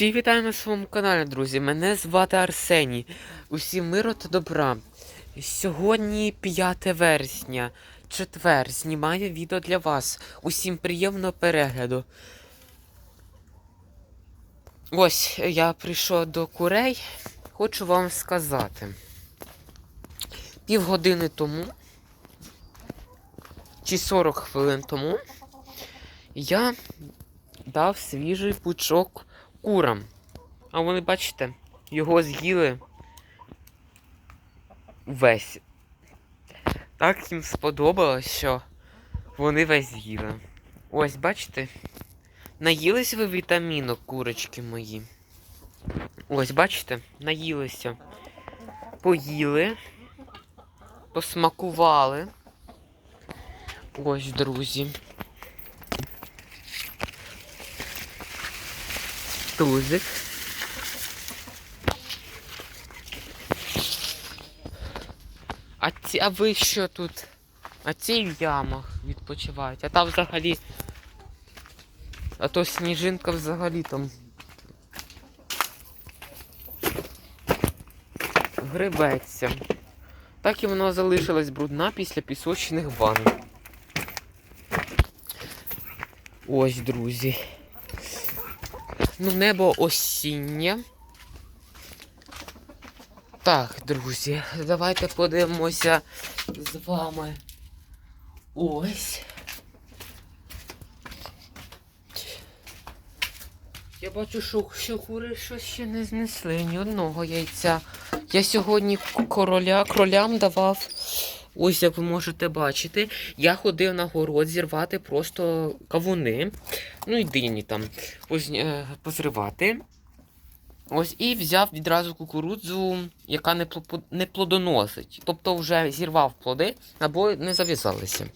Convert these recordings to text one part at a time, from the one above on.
Усі вітаю на своєму каналі, друзі. Мене звати Арсеній. Усім миру та добра. Сьогодні 5 вересня, четвер, знімаю відео для вас. Усім приємного перегляду. Ось я прийшов до курей. Хочу вам сказати. Півгодини тому, чи 40 хвилин тому, я дав свіжий пучок курам. А вони, бачите, його з'їли весь. Так їм сподобалось, що вони весь з'їли. Ось, бачите? Наїлись ви вітамінок, курочки мої. Ось, бачите, наїлися. Поїли, посмакували. Ось, друзі. Тузик. А ці, а ви що тут? А ці в ямах відпочивають. А там взагалі. А то сніжинка взагалі там. Грибеться. Так і вона залишилась брудна після пісочних ванн. Ось, друзі. Ну, небо осіннє. Так, друзі, давайте подивимося з вами. Ось. Я бачу, що, що кури щось ще не знесли, ні одного яйця. Я сьогодні короля, кролям давав, ось як ви можете бачити, я ходив на город зірвати просто кавуни, ну і дині там е, позривати. Ось і взяв відразу кукурудзу, яка не, не плодоносить. Тобто вже зірвав плоди або не зав'язалися.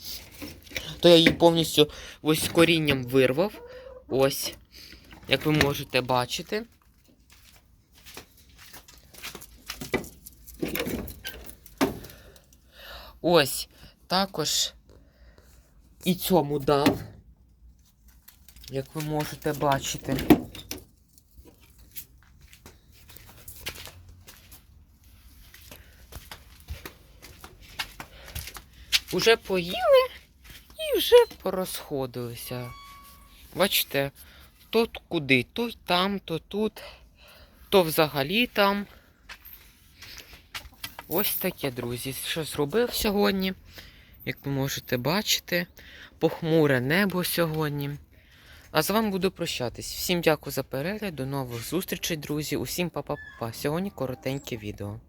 То я її повністю ось корінням вирвав. Ось, як ви можете бачити. Ось також і цьому дав, як ви можете бачити. Уже поїли і вже порозходилися. Бачите, то куди, то там, то тут, то взагалі там. Ось таке, друзі, що зробив сьогодні. Як ви можете бачити, похмуре небо сьогодні. А з вами буду прощатись. Всім дякую за перегляд, до нових зустрічей, друзі. Усім па-па-па. Сьогодні коротеньке відео.